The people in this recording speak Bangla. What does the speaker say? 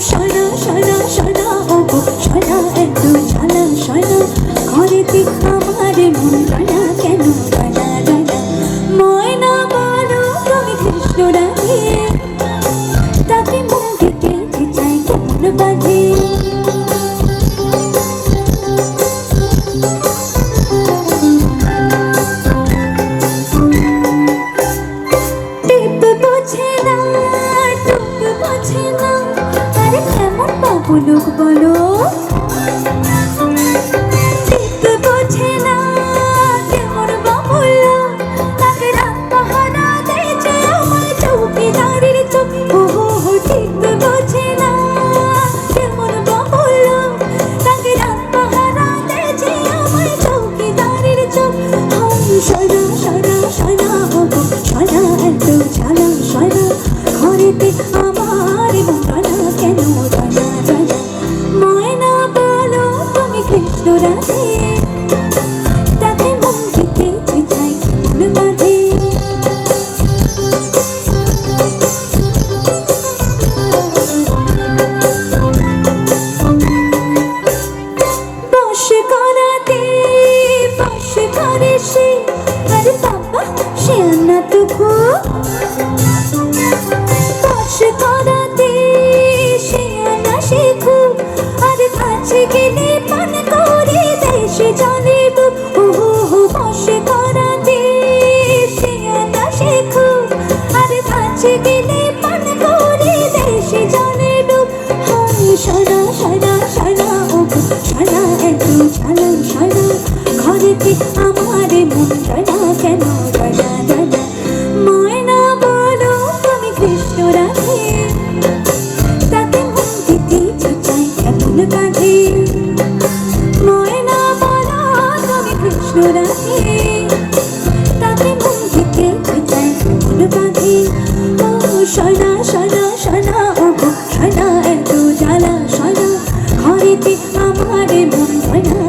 সারা সারা সারা ওগো সারা এত জ্বালা সারা ঘরে দিক আমার মন কানা কেন? কানা কানা ময়না পারো তুমি কৃষ্ণ রাখে তাকে মন দিকে চাই কেমন বাজে পুলুক বলো আরে বাবা সে না তো খুব থেকে পিতায় ফুল বাঁধে। ও সয়না সয়না সয়না ও সয়না এত জ্বালা সয়না ঘরেতে আমার মন হয়